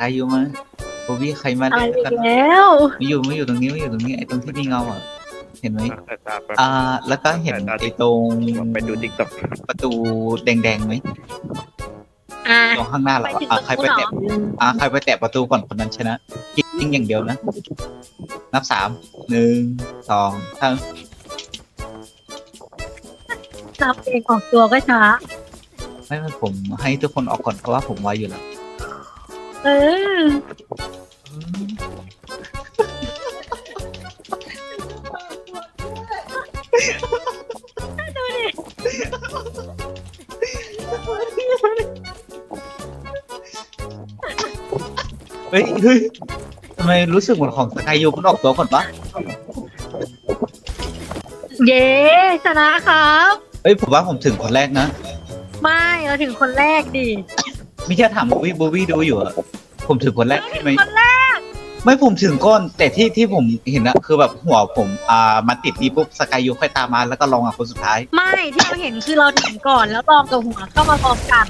กายยูมาโบวี่ใครมาตายเล่นอีกันกแล้วมาอยู่มาอยู่ตรงนี้มาอยู่ตรงนี้ไอ้ตรงที่มีเงาอะ เห็นไหมสายตาแป๊บอ่า แล้วก็เห็นไอ้ตรงไปดูติ๊กต็อกประตูแดงๆไหมอะตรงข้างหน้าไปเราถึงอะตรงใครไปนู้นเหรแตะออ่าใครไปแตะประตูก่อนคนนั้นชนะยิงอย่างเดียวนะ นับสามหนึ่งสองสามจับเองออกตัวก็ช้าไม่ไม่ผมให้ทุกคนออกก่อนเพราะว่าผมไวอยู่แล้ว เออเฮ้ยเฮ้ยทำไมรู้สึกเหมือนของสกายยูมันออกตัวก่อนปะเย้ชนะครับ เฮ้ยผมว่าผมถึงคนแรกนะ ไม่เราถึงคนแรกดิ ไม่ใช่ถามโบวี่โบวี่ดูอยู่อะ ผมถึงคนแรกใช่ไหมคนแรก ไม่ผมถึงก้น แต่ที่ที่ผมเห็นอะคือแบบหัวผมอ่ามาติดนี่ปุ๊บสกายยูค่อยตามมาแล้วก็ลองอะคนสุดท้าย ไม่ที่เราเห็นคือเราถึงก่อนแล้วลองกับหัวเข้ามาพร้อมกัน